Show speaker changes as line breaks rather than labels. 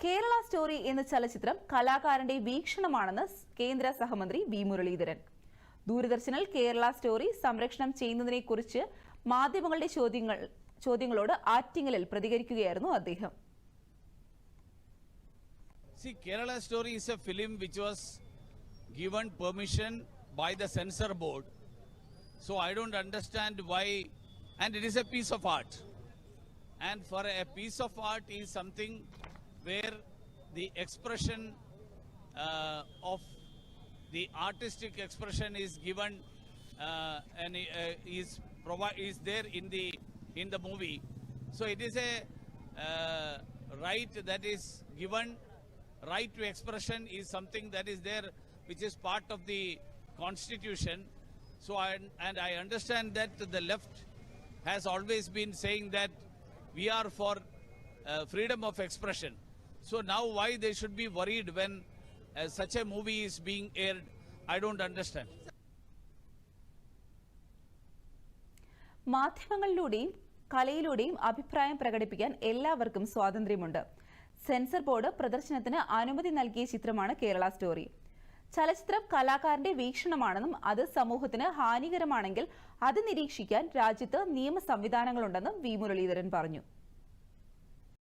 Kerala story എന്ന ചലച്ചിത്രം കലാകാരന്റെ വീക്ഷണമാണെന്ന് കേന്ദ്ര സഹമന്ത്രി വി മുരളീധരൻ ദൂരദർശനിൽ കേരള സ്റ്റോറി സംരക്ഷണം ചെയ്യുന്നതിനെക്കുറിച്ച് മാധ്യമങ്ങളുടെ ചോദ്യങ്ങൾ ചോദ്യങ്ങളോട് ആറ്റിങ്ങലിൽ പ്രതികരിക്കുകയായിരുന്നു അദ്ദേഹം
See, Kerala Story is a film which was given permission by the censor board. So I don't understand why, and it is a piece of art. And for a piece of art is something where the expression uh, of the artistic expression is given uh, and uh, is is there in the in the movie. So it is a uh, right that is given. Right to expression is something that is there, which is part of the constitution. So I and I understand that the left has always been saying that we are for uh, freedom of expression. So now why they should be worried when uh, such a movie is being aired, I don't understand.
മാധ്യമങ്ങളിലൂടെയും കലയിലൂടെയും അഭിപ്രായം പ്രകടിപ്പിക്കാൻ എല്ലാവർക്കും സ്വാതന്ത്ര്യമുണ്ട്. Censor board പ്രദർശനത്തിന് അനുമതി നൽകിയ ചിത്രമാണ് Kerala story. ചലച്ചിത്രം കലാകാരന്റെ വീക്ഷണമാണെന്നും അത് സമൂഹത്തിന് ഹാനികരമാണെങ്കിൽ അത് നിരീക്ഷിക്കാൻ രാജ്യത്ത് നിയമ സംവിധാനങ്ങളുണ്ടെന്നും വി മുരളീധരൻ പറഞ്ഞു.